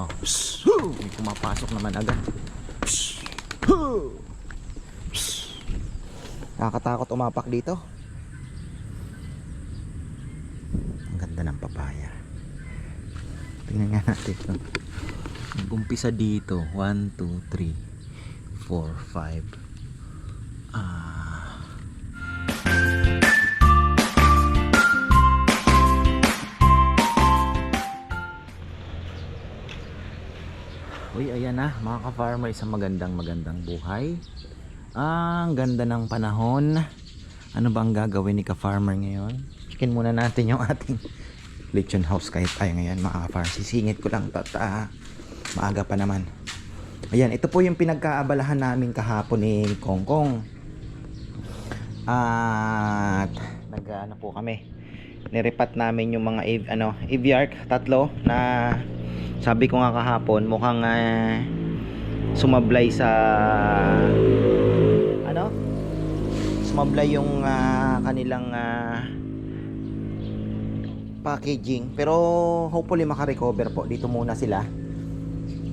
Oh! May pumapasok naman agad. Psst, hoo! Nakakatakot umapak dito. Ang ganda ng papaya. Tingnan nga natin ito. Nag-umpisa dito. 1, 2, 3, 4, 5. Ah. Uy, ayan na, mga ka-farmer, isang magandang magandang buhay. Ah, ang ganda ng panahon. Ano ba ang gagawin ni ka-farmer ngayon? Chicken muna natin yung ating lechon house kahit tayo ngayon, mga ka-farmer. Sisingit ko lang, at ah, maaga pa naman. Ayan, ito po yung pinagkaabalahan namin kahapon ni Kongkong. At nag ano po kami. Nirepat namin yung mga av- ano, aviark tatlo na sabi ko nga kahapon mukhang ah, sumablay sa ano? Sumablay yung ah, kanilang ah, packaging. Pero hopefully makarecover po. Dito muna sila.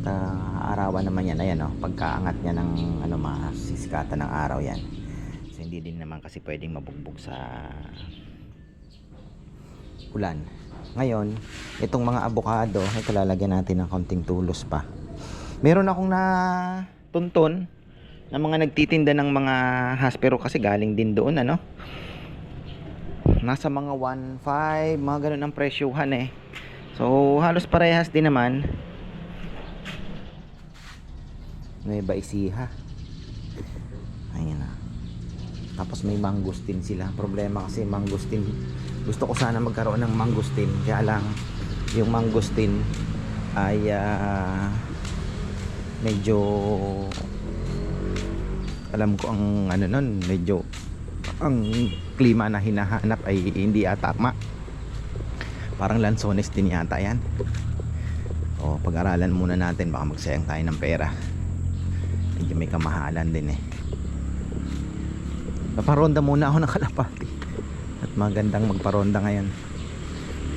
Ah, arawan naman yan. Ayan oh. Pagkaangat niya ng ano masisikatan ng araw yan. So hindi din naman kasi pwedeng mabugbog sa ulan ngayon itong mga abokado ito lalagyan natin ng konting tulos pa. Meron akong na tunton na mga nagtitinda ng mga haspero kasi galing din doon ano? Nasa mga 1.5 mga ganun ang presyuhan eh. So halos parehas din naman. Nueva Ecija. Ayun na. Tapos may mangustin sila. Problema kasi mangustin gusto ko sana magkaroon ng mangustin. Kaya lang yung mangustin ay ah, medyo alam ko ang ano nun medyo ang klima na hinahanap ay hindi atama parang lansones din yata yan. O pag-aralan muna natin baka magsayang tayo ng pera. Medyo may kamahalan din eh. Paparonda muna ako ng kalapati. at magandang magparonda ngayon.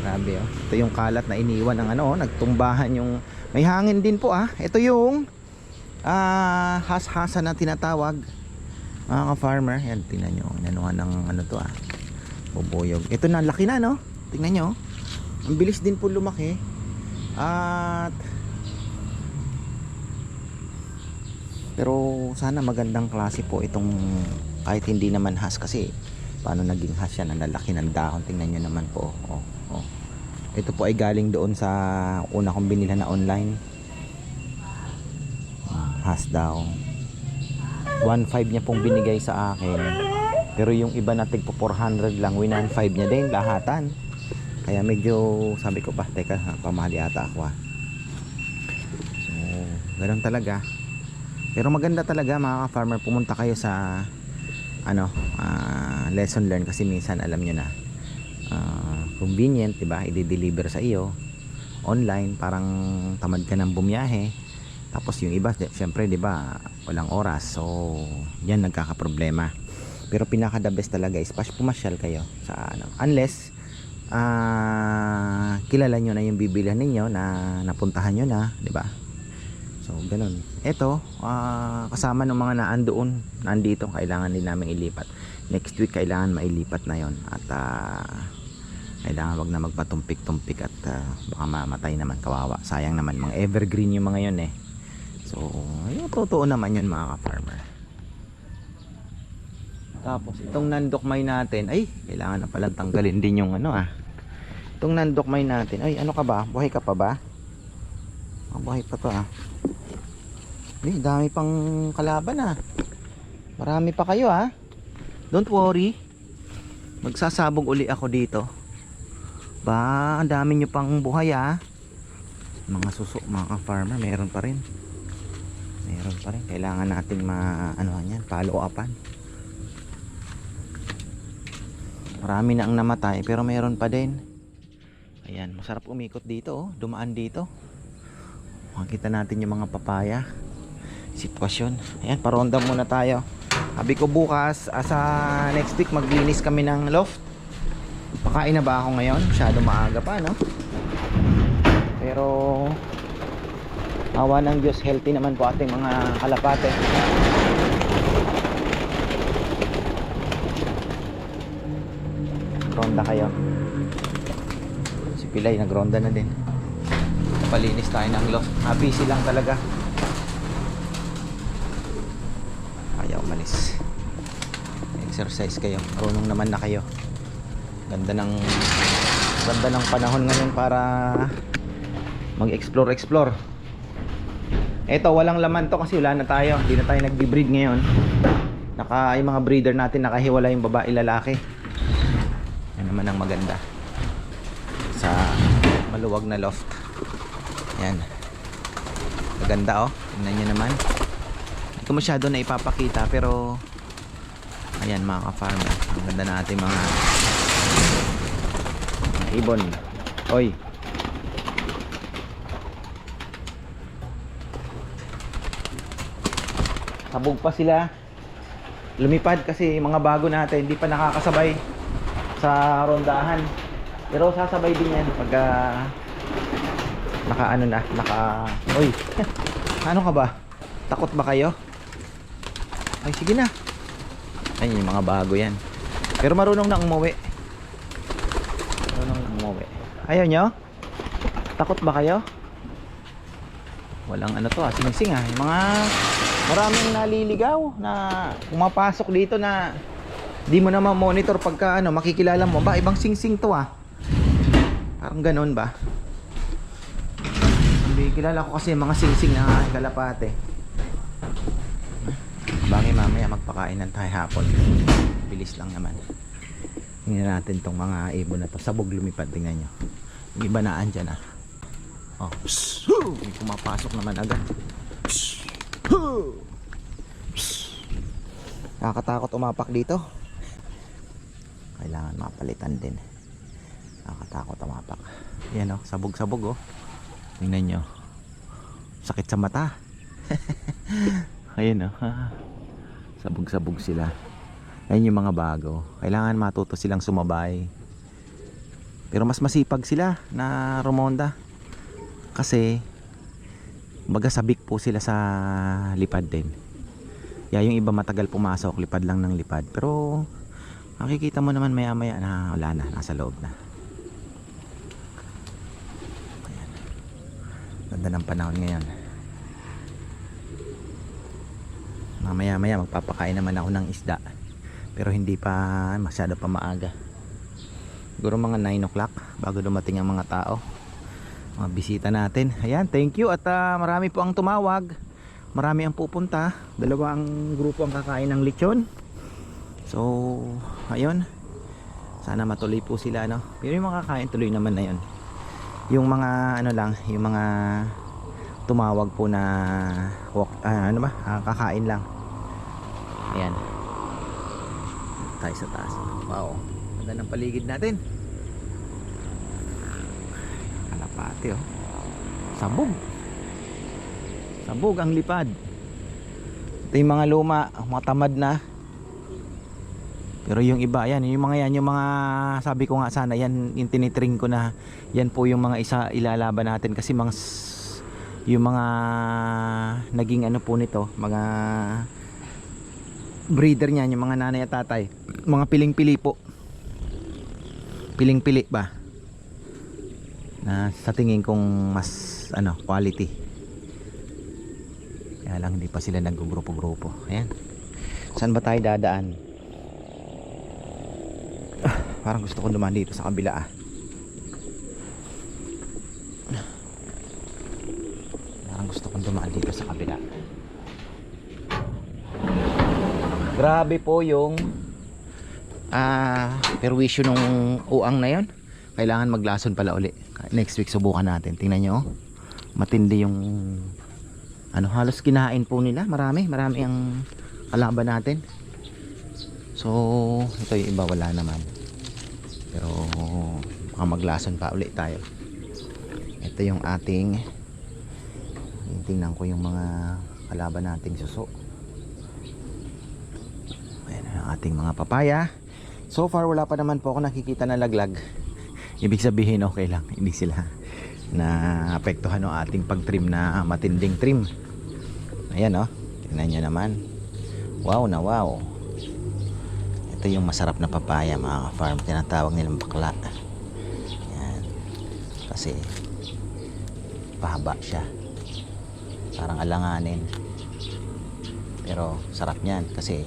Grabe oh. Ito yung kalat na iniwan ng ano oh, nagtumbahan yung may hangin din po ah. Ito yung ah has-hasa na tinatawag. Mga ka-farmer yan tingnan nyo. Inanuhan ng ano to ah bubuyog. Ito na laki na no? Tingnan nyo ang bilis din po lumaki. At pero sana magandang klase po itong kahit hindi naman has kasi paano naging has yan ang lalaki ng dahon? Tingnan nyo naman po. Oh, oh. ito po ay galing doon sa una kong binila na online. Ah, has daw. 1.5 niya pong binigay sa akin. Pero yung iba na tig po 400 lang 1.5 niya din lahatan. Kaya medyo sabi ko pa teka ha, pamahal yata ako ah. So ganun talaga. Pero maganda talaga mga farmer pumunta kayo sa ano ah, lesson learn kasi minsan alam nyo na ah, convenient diba i-deliver sa iyo. Online parang tamad ka ng bumiyahe. Tapos yung iba syempre di ba walang oras. So yan nagkakaproblema. Pero pinaka the best talaga is pas pumasyal kayo sa ano unless ah kilala nyo na yung bibilihan ninyo na napuntahan nyo na di ba so ganun. Eto ah, kasama ng mga naandoon nandito kailangan din namin ilipat. Next week kailangan mailipat na yon at ah, kailangan wag na magpatumpik-tumpik at ah, baka mamatay naman kawawa. Sayang naman mga evergreen yung mga yon eh. So yung totoo naman yun mga ka-farmer. Tapos itong nandokmay natin ay kailangan na palang tanggalin din yung ano ah. Itong nandokmay natin ay ano ka ba? Buhay ka pa ba? Ah, buhay pa to ah ay dami pang kalaban ah. Marami pa kayo ah. Don't worry. Magsasabog uli ako dito. Ba ang dami nyo pang buhay ah. Mga suso mga ka-farmer meron pa rin. Meron pa rin. Kailangan nating ma ano yan follow upan marami na ang namatay pero meron pa din. Ayan masarap umikot dito oh. dumaan dito. Makita natin yung mga papaya sitwasyon ayan paronda muna tayo sabi ko bukas asa next week maglinis kami ng loft pakain na ba ako ngayon masyado maaga pa no pero Awa ng Diyos, healthy naman po ating mga kalapate. Ronda kayo. Si Pilay, nagronda na din. Palinis tayo ng loft. Ah, busy lang talaga. Ayaw umalis. Exercise kayo. Marunong naman na kayo. Ganda ng ganda ng panahon ngayon para mag-explore explore. Eto, walang laman to kasi wala na tayo. Hindi na tayo nagbi-breed ngayon. Naka yung mga breeder natin nakahiwala yung babae lalaki. Yan naman ang maganda. Sa maluwag na loft. Yan. Maganda oh. Tingnan nyo naman. Hindi ko masyado na ipapakita pero ayan mga ka-farmer. Ang ganda natin mga mga ibon. Oy. Sabog pa sila. Lumipad kasi mga bago natin hindi pa nakakasabay sa rondahan. Pero sasabay din yan pagka naka ano na, naka Oy. ano ka ba? Takot ba kayo? Ay sige na. Ayun yung mga bago yan. Pero marunong na umuwi. Marunong na umuwi. Ayaw nyo? Takot ba kayo? Walang ano to ah, singsing ah. Yung mga maraming naliligaw na pumapasok dito na di mo na ma-monitor pagka ano, makikilala mo. Ba, ibang singsing to ah. Parang ganun ba? Hindi, kilala ko kasi mga singsing na kalapate. Bagay mamaya magpakainan tayo hapon. Bilis lang naman. Tingnan natin tong mga ibon na to. Sabog lumipad, tingnan nyo. Yung iba na andyan ah. Oh! May pumapasok naman agad. Hoo! Psst. Nakakatakot umapak dito. Kailangan mapalitan din. Nakakatakot umapak. Yan oh, sabog-sabog oh. Tingnan nyo. Sakit sa mata. Ayan oh. Sabog-sabog sila. Ayun yung mga bago. Kailangan matuto silang sumabay. Pero mas masipag sila na rumonda. Kasi baga sabik po sila sa lipad din. Yeah, yung iba matagal pumasok, lipad lang ng lipad. Pero makikita mo naman maya maya na wala na, nasa loob na. Ayan. Ganda ng panahon ngayon. Mamaya maya magpapakain naman ako ng isda. Pero hindi pa masyado pa maaga. Siguro mga 9 o'clock bago dumating ang mga tao. Mga bisita natin. Ayan thank you at ah, marami po ang tumawag. Marami ang pupunta. Dalawa ang grupo ang kakain ng lechon. So ayun. Sana matuloy po sila no? Pero yung mga kakain tuloy naman na yun. Yung mga ano lang yung mga tumawag po na walk, ah, ano ba? Ah, kakain lang ayan. Tayo sa taas. Wow. Ganda ng paligid natin. Kalapate oh. Sabog. Sabog ang lipad. Ito yung mga luma mga tamad na. Pero yung iba yan yung mga yan yung mga sabi ko nga sana yan yung tinitring ko na yan po yung mga isa ilalaban natin kasi mga yung mga naging ano po nito mga breeder niyan yung mga nanay at tatay. Mga piling-pili po. Piling-pili ba? Na sa tingin kong mas ano quality. Kaya lang hindi pa sila naggugrupo-grupo ayan. Saan ba tayo dadaan? Ah, parang gusto kong dumaan dito sa kabila ah parang gusto kong dumaan dito sa kabila grabe po yung ah perwisyo nung uang na yon kailangan maglason pala uli. Next week subukan natin. Tingnan nyo oh. matindi yung ano halos kinain po nila. Marami marami ang kalaban natin. So ito yung iba wala naman. Pero baka maglason pa uli tayo. Ito yung ating tingnan ko yung mga kalaban nating suso ayan ang ating mga papaya so far wala pa naman po ako nakikita na laglag ibig sabihin okay lang hindi sila na apektuhan ng ating pag-trim na matinding trim. Ayan oh. Tingnan nyo naman. Wow na wow. Ito yung masarap na papaya mga farm. Tinatawag nilang bakla. Yan. Kasi pahaba siya. Parang alanganin. Pero sarap niyan kasi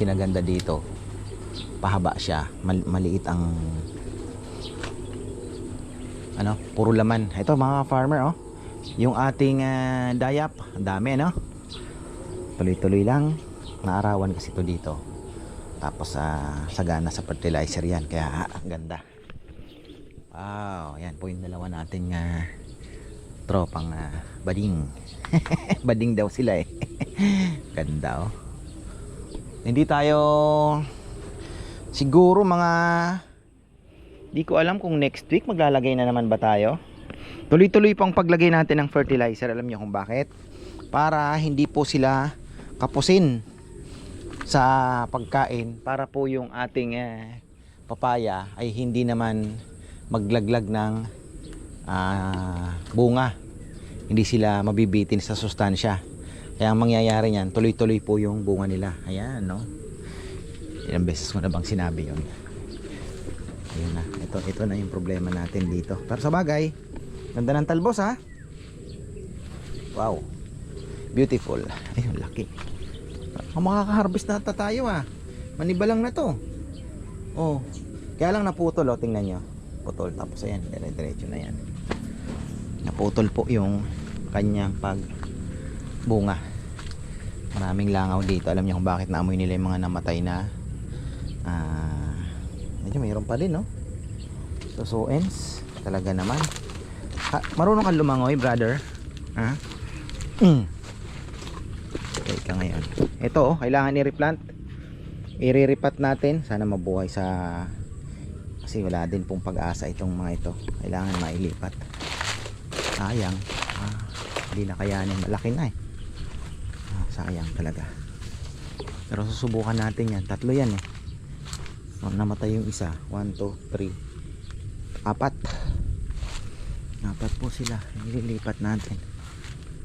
kinaganda dito. Pahaba siya. Mal- maliit ang ano, puro laman. Ito mga farmer oh. Yung ating ah, dayap, dami no. Tuloy-tuloy lang. Naarawan kasi to dito. Tapos sa sagana sa fertilizer yan. Kaya ah, ganda. Wow, yan po yung dalawa nating ah, tropang ah, bading. bading daw sila eh. ganda oh. Hindi tayo siguro mga Di ko alam kung next week maglalagay na naman ba tayo. Tuloy-tuloy pang paglagay natin ng fertilizer. Alam niyo kung bakit? Para hindi po sila kapusin sa pagkain. Para po yung ating eh, papaya ay hindi naman maglaglag ng ah, bunga. Hindi sila mabibitin sa sustansya. Kaya ang mangyayari niyan, tuloy-tuloy po yung bunga nila. Ayan, no? Ilang beses ko na bang sinabi yun? Ayun na. Ito, ito na yung problema natin dito. Pero sa bagay, ganda ng talbos ha. Wow. Beautiful. Ayun, laki. Ang makaka-harvest na ata tayo ah. Manibalang na to. Oh. Kaya lang naputol oh, tingnan nyo. Putol. Tapos ayan, dire-diretso na yan. Naputol po yung kanyang pag bunga. Maraming langaw dito. Alam niyo kung bakit naamoy nila yung mga namatay na ah medyo mayroon pa din no? So so ends talaga naman. Ha, marunong kang lumangoy brother? Ha? Mm. okay ka ngayon. Ito oh kailangan i-replant. I-repot natin. Sana mabuhay sa kasi wala din pong pag-asa itong mga ito. Kailangan mailipat. Sayang. Ah, hindi na kayanin. Malaki na eh sayang talaga. Pero susubukan natin yan. Tatlo yan eh. Oh, namatay yung isa. 1, 2, 3 apat. Apat po sila. Nililipat natin.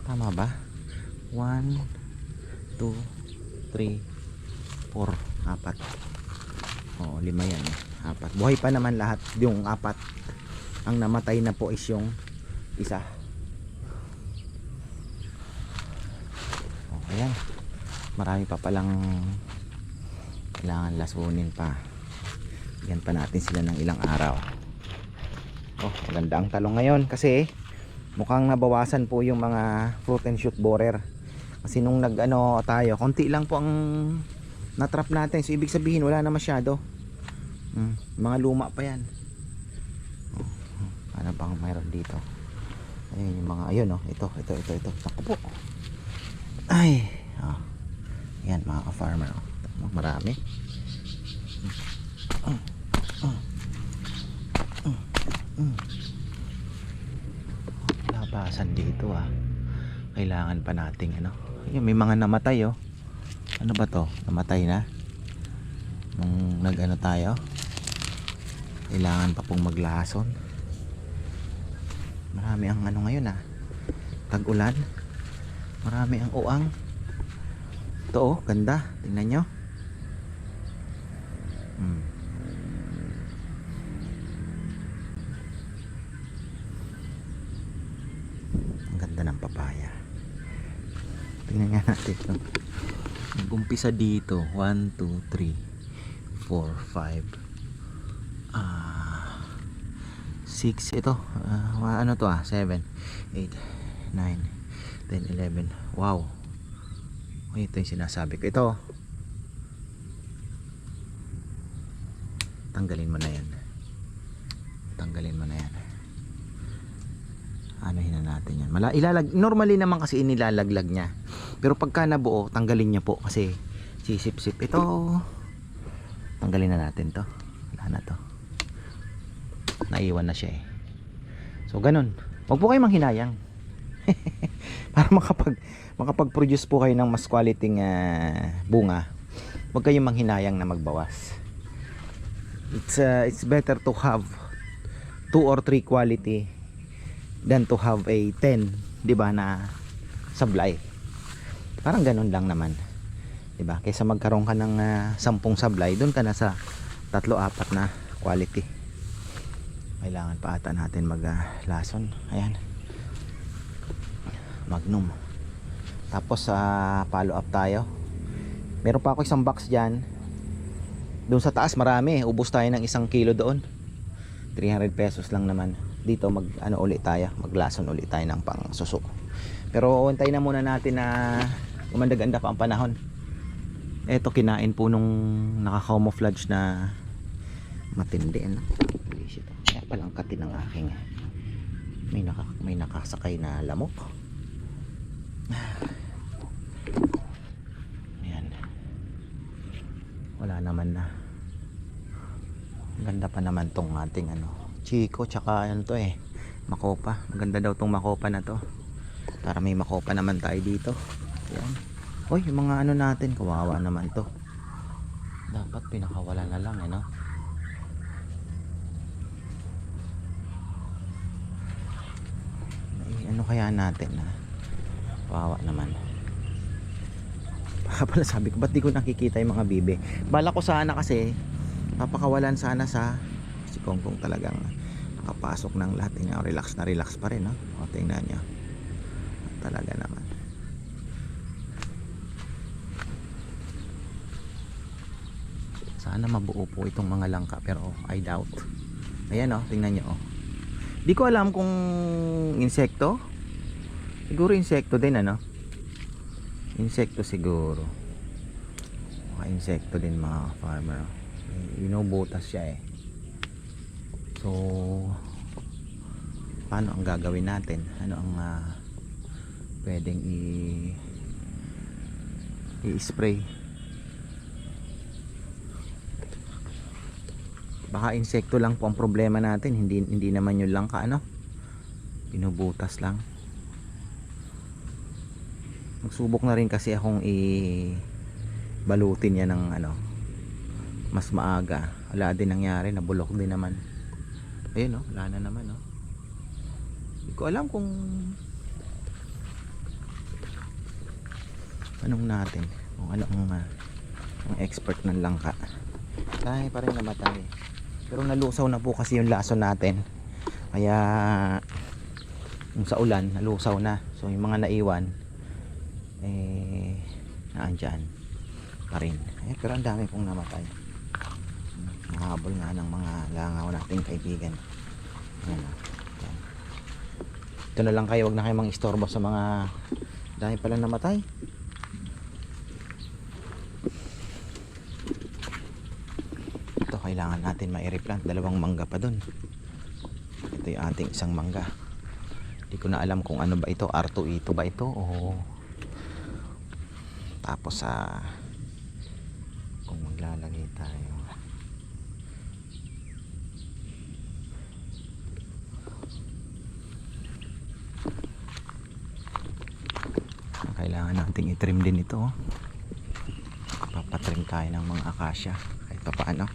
Tama ba? 1 2 3 4 apat. Oh lima yan eh. apat. Buhay pa naman lahat yung apat. Ang namatay na po is yung isa oh ayan marami pa palang kailangan lasunin pa Bigyan pa natin sila ng ilang araw. Oh, maganda ang talong ngayon kasi mukhang nabawasan po yung mga fruit and shoot borer. Kasi nung nag-ano tayo, konti lang po ang natrap natin. So ibig sabihin wala na masyado. Hmm, mga luma pa yan. Oh, ano bang mayroon dito? Ayun yung mga ayun oh, ito, ito, ito, ito. Naku. Ay, oh. Yan mga ka-farmer oh. Marami. labasan dito ah. Kailangan pa nating ano Ayun, may mga namatay oh. Ano ba to? Namatay na? Nung nag ano tayo? Kailangan pa pong maglason. Marami ang ano ngayon ah. Tag ulan marami ang uang ito oh ganda. Tingnan nyo. Hmm. ang ganda ng papaya. Tingnan nga natin no? nag-umpisa dito. 1, 2, 3 4, 5 ah 6 ito ah, ano to ah 7 8 9 10, 11 wow. Ito yung sinasabi ko. Ito. Tanggalin mo na yan. Tanggalin mo na yan. Anuhin na natin yan. Mala, ilalag, normally naman kasi inilalaglag niya. Pero pagka nabuo tanggalin niya po kasi sisip-sip. Ito. Tanggalin na natin to. Wala na to. Naiwan na siya eh. So ganun. Wag po kayo manghinayang para makapag makapag-produce po kayo ng mas quality uh, bunga wag kayong manghinayang na magbawas. It's uh, it's better to have two or three quality than to have a 10 di ba na sablay. Parang ganun lang naman di ba? Kaysa magkaroon ka ng ah, 10 sablay doon ka na sa tatlo apat na quality. Kailangan pa ata natin mag ah, lason. Ayan magnum. Tapos sa follow up tayo. Meron pa ako isang box dyan. Doon sa taas marami. Ubos tayo ng isang kilo doon. 300 pesos lang naman. Dito mag ano ulit tayo maglason ulit tayo ng pang suso pero untay na muna natin na gumanda-ganda pa ang panahon. Eto kinain po nung naka-camouflage na matindi ano? Kaya palang katin ng aking may, naka, may nakasakay na lamok ayan. Wala naman na. Ganda pa naman tong ating ano Chico tsaka ano to eh Makopa. Maganda daw tong Makopa na to. Para may Makopa naman tayo dito. Yan Uy, yung mga ano natin kawawa naman to. Dapat pinakawala na lang eh no? Ano kaya natin na kawawa naman. Baka pala sabi ko ba't di ko nakikita yung mga bibe bala ko sana kasi papakawalan sana sa si Kongkong talagang nakapasok ng lahat. Tingnan relax na relax pa rin no? o tingnan nyo. Talaga naman. Sana mabuo po itong mga langka pero I doubt. Ayan o tingnan nyo oh. di ko alam kung insekto siguro insekto din ano? Insekto siguro. Mga insekto din mga farmer. Inubutas siya eh. So paano ang gagawin natin? Ano ang ah, pwedeng i i-spray? Baka insekto lang po ang problema natin. Hindi hindi naman yun lang ka ano? Pinubutas lang magsubok na rin kasi akong i balutin yan ng ano mas maaga. Wala din nangyari nabulok din naman. Ayun oh wala na naman oh hindi ko alam kung anong natin kung ano ang uh, ang expert ng langka. Tayo pa rin namatay. Pero nalusaw na po kasi yung lason natin. Kaya yung sa ulan nalusaw na. So yung mga naiwan eh naandyan pa rin. Eh, pero ang dami pong namatay. Nahabol nga ng mga langaw nating kaibigan. Yan o yan. ito na lang kayo wag na kayo mang istorbo sa mga dami pala namatay. Ito kailangan natin ma-replant. Dalawang mangga pa dun. Ito yung ating isang mangga. Hindi ko na alam kung ano ba ito. R2 ito ba ito? O tapos sa kung maglalagay tayo. Kailangan nating itrim din ito oh. papatrim tayo ng mga akasya. Kahit pa paano